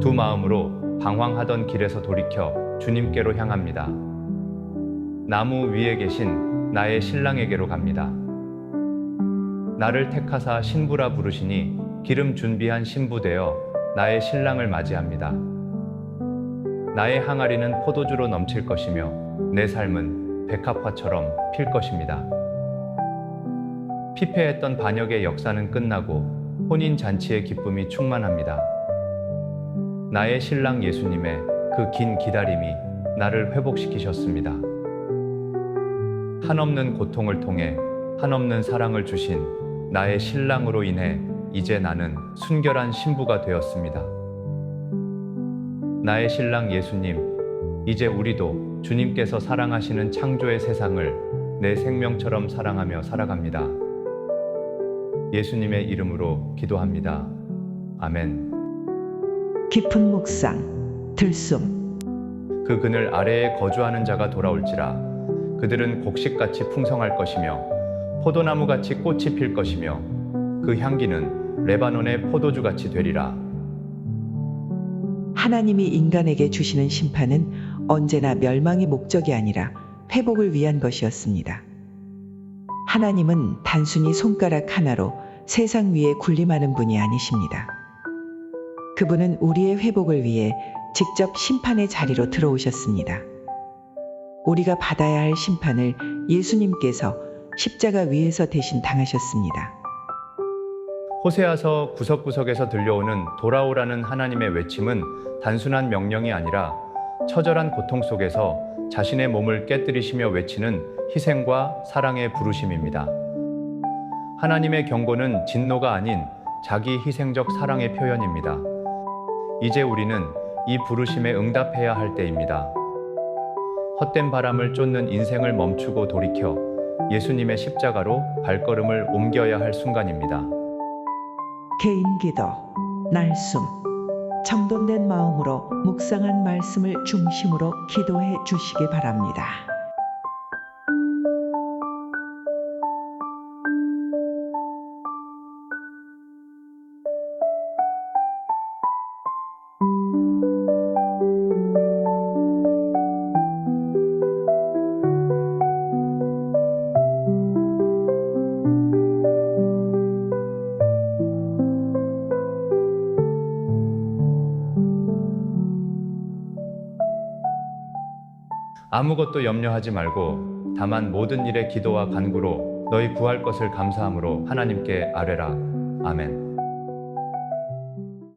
두 마음으로 방황하던 길에서 돌이켜 주님께로 향합니다. 나무 위에 계신 나의 신랑에게로 갑니다. 나를 택하사 신부라 부르시니 기름 준비한 신부 되어 나의 신랑을 맞이합니다. 나의 항아리는 포도주로 넘칠 것이며 내 삶은 백합화처럼 필 것입니다. 피폐했던 반역의 역사는 끝나고 혼인 잔치의 기쁨이 충만합니다. 나의 신랑 예수님의 그 긴 기다림이 나를 회복시키셨습니다. 한없는 고통을 통해 한없는 사랑을 주신 나의 신랑으로 인해 이제 나는 순결한 신부가 되었습니다. 나의 신랑 예수님, 이제 우리도 주님께서 사랑하시는 창조의 세상을 내 생명처럼 사랑하며 살아갑니다. 예수님의 이름으로 기도합니다. 아멘. 깊은 묵상, 들숨, 그 그늘 아래에 거주하는 자가 돌아올지라 그들은 곡식같이 풍성할 것이며 포도나무같이 꽃이 필 것이며 그 향기는 레바논의 포도주같이 되리라 하나님이 인간에게 주시는 심판은 언제나 멸망의 목적이 아니라 회복을 위한 것이었습니다. 하나님은 단순히 손가락 하나로 세상 위에 군림하는 분이 아니십니다. 그분은 우리의 회복을 위해 직접 심판의 자리로 들어오셨습니다. 우리가 받아야 할 심판을 예수님께서 십자가 위에서 대신 당하셨습니다. 호세아서 구석구석에서 들려오는 돌아오라는 하나님의 외침은 단순한 명령이 아니라 처절한 고통 속에서 자신의 몸을 깨뜨리시며 외치는 희생과 사랑의 부르심입니다. 하나님의 경고는 진노가 아닌 자기 희생적 사랑의 표현입니다. 이제 우리는 이 부르심에 응답해야 할 때입니다. 헛된 바람을 쫓는 인생을 멈추고 돌이켜 예수님의 십자가로 발걸음을 옮겨야 할 순간입니다. 개인 기도, 날숨, 정돈된 마음으로 묵상한 말씀을 중심으로 기도해 주시기 바랍니다. 아무것도 염려하지 말고 다만 모든 일에 기도와 간구로 너희 구할 것을 감사함으로 하나님께 아뢰라. 아멘.